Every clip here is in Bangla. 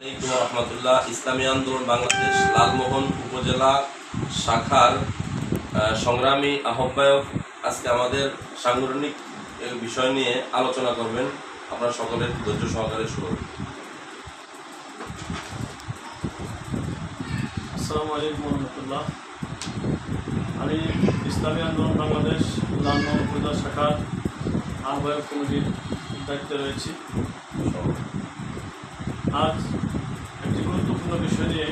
আলাইকুম রহমতুল্লাহ। ইসলামী আন্দোলন বাংলাদেশ লালমোহন উপজেলা শাখার সংগ্রামী আহ্বায়ক আজকে আমাদের সাংগঠনিক বিষয় নিয়ে আলোচনা করবেন। আপনারা সকলের ধৈর্য সহকারে শুনুন। আসসালামু আলাইকুম রহমতুল্লাহ। আমি ইসলামী আন্দোলন বাংলাদেশ লালমোহন উপজেলা শাখার আহ্বায়ক কমিটির দায়িত্বে রয়েছি। আজ গুরুত্বপূর্ণ বিষয় নিয়ে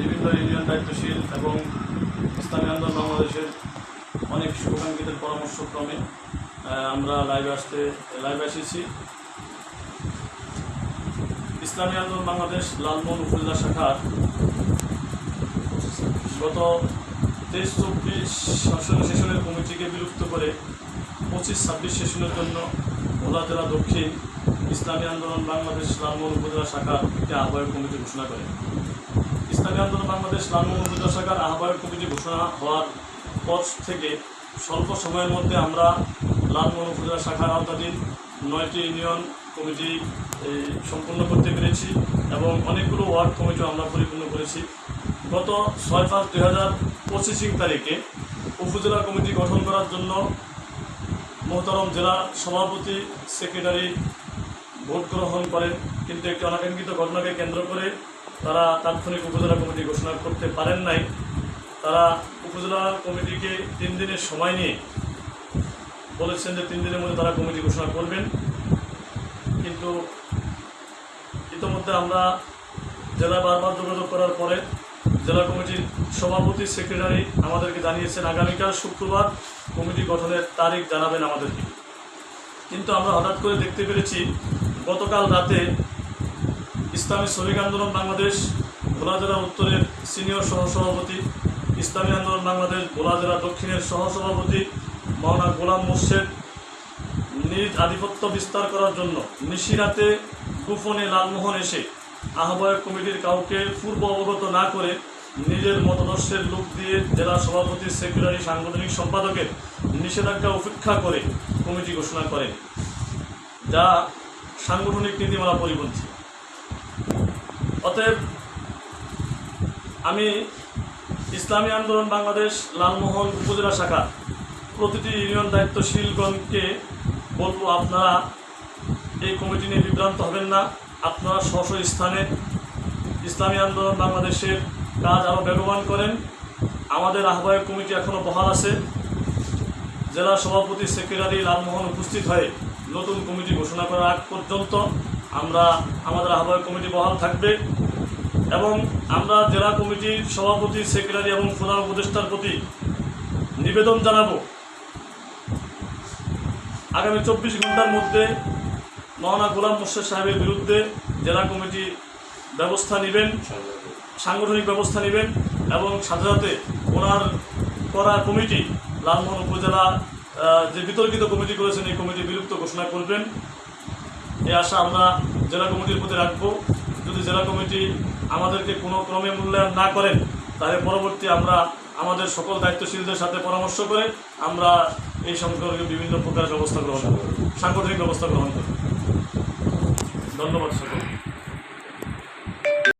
বিভিন্ন ইউনিয়ন দায়িত্বশীল এবং ইসলামী আন্দোলন বাংলাদেশের অনেক শুভাকাঙ্ক্ষীদের পরামর্শক্রমে আমরা লাইভে আসতে লাইভে এসেছি। ইসলামী আন্দোলন বাংলাদেশ লালমোহন উপজেলা শাখার গত তেইশ চব্বিশ শাসন সেশনের কমিটিকে বিলুপ্ত করে পঁচিশ ছাব্বিশ সেশনের জন্য ভোলা জেলা দক্ষিণ ইসলামী আন্দোলন বাংলাদেশ লালমোহন উপজেলা শাখার একটি আহ্বায়ক কমিটি ঘোষণা করে। ইসলামী আন্দোলন বাংলাদেশ লালমোহন উপজেলা শাখার আহ্বায়ক কমিটি ঘোষণা হওয়ার পর থেকে স্বল্প সময়ের মধ্যে আমরা লালমোহন উপজেলা শাখার আওতাধীন নয়টি ইউনিয়ন কমিটি সম্পূর্ণ করতে পেরেছি এবং অনেকগুলো ওয়ার্ড কমিটিও আমরা পরিপূর্ণ করেছি। গত ছয় পাঁচ দুই হাজার পঁচিশ তারিখে উপজেলা কমিটি গঠন করার জন্য মোহতারম জেলা সভাপতি, সেক্রেটারি ভোট গ্রহণ করেন, কিন্তু একটি অনাকাঙ্ক্ষিত ঘটনাকে কেন্দ্র করে তারা তাৎক্ষণিক উপজেলা কমিটি ঘোষণা করতে পারেন নাই। তারা উপজেলা কমিটিকে তিন দিনের সময় নিয়ে বলেছেন যে তিন দিনের মধ্যে তারা কমিটি ঘোষণা করবেন। কিন্তু ইতিমধ্যে আমরা জেলা বারবার যোগাযোগ করার পরে জেলা কমিটির সভাপতি, সেক্রেটারি আমাদেরকে জানিয়েছেন, আগামীকাল শুক্রবার কমিটি গঠনের তারিখ জানাবেন আমাদেরকে। কিন্তু আমরা হঠাৎ করে দেখতে পেরেছি গতকাল রাতে ইসলামী শ্রমিক আন্দোলন বাংলাদেশ, ভোলা জেলা উত্তরের সিনিয়র সহসভাপতি, ইসলামী আন্দোলন বাংলাদেশ, ভোলা জেলা দক্ষিণের সহসভাপতি মাওনা গোলাম মোর্শেদ নিজ আধিপত্য বিস্তার করার জন্য নিশিরাতে গোপনে লালমোহন এসে আহ্বায়ক কমিটির কাউকে পূর্ব অবগত না করে নিজের মতাদর্শের লোক দিয়ে জেলা সভাপতি, সেক্রেটারি, সাংগঠনিক সম্পাদকের নিষেধাজ্ঞা উপেক্ষা করে কমিটি ঘোষণা করেন। যা সাংগঠনিক নীতিমালা পরিপন্থী। অতএব আমি ইসলামী আন্দোলন বাংলাদেশ লালমোহন উপজেলা শাখা প্রতিটি ইউনিয়ন দায়িত্বশীলগণকে বলব, আপনারা এই কমিটি নিয়ে বিভ্রান্ত হবেন না। আপনারা স্ব স্থানে ইসলামী আন্দোলন বাংলাদেশের কাজ আরও বেগবান করেন। আমাদের আহ্বায়ক কমিটি এখনও বহাল আছে। জেলা সভাপতি সেক্রেটারি লালমোহন উপস্থিত হয়ে নতুন কমিটি ঘোষণা করার আগ পর্যন্ত আমরা আমাদের আহ্বায়ক কমিটি বহাল থাকবে এবং আমরা জেলা কমিটির সভাপতি, সেক্রেটারি এবং প্রধান উপদেষ্টার প্রতি নিবেদন জানাব। আগামী চব্বিশ ঘণ্টার মধ্যে মহানা গোলাম মোর্শেদ সাহেবের বিরুদ্ধে জেলা কমিটি ব্যবস্থা নেবেন, সাংগঠনিক ব্যবস্থা নেবেন এবং সাথে সাথে ওনার করা কমিটি লালমোহন উপজেলা যে বিতর্কিত কমিটি করেছেন, এই কমিটি বিলুপ্ত ঘোষণা করবেন। এই আশা আমরা জেলা কমিটির প্রতি রাখব। যদি জেলা কমিটি আমাদেরকে কোনো ক্রমে মূল্যায়ন না করেন, তাহলে পরবর্তী আমরা আমাদের সকল দায়িত্বশীলদের সাথে পরামর্শ করে আমরা এই সম্পর্কে বিভিন্ন প্রকার ব্যবস্থা গ্রহণ করব, সাংগঠনিক ব্যবস্থা গ্রহণ করব। ধন্যবাদ সকল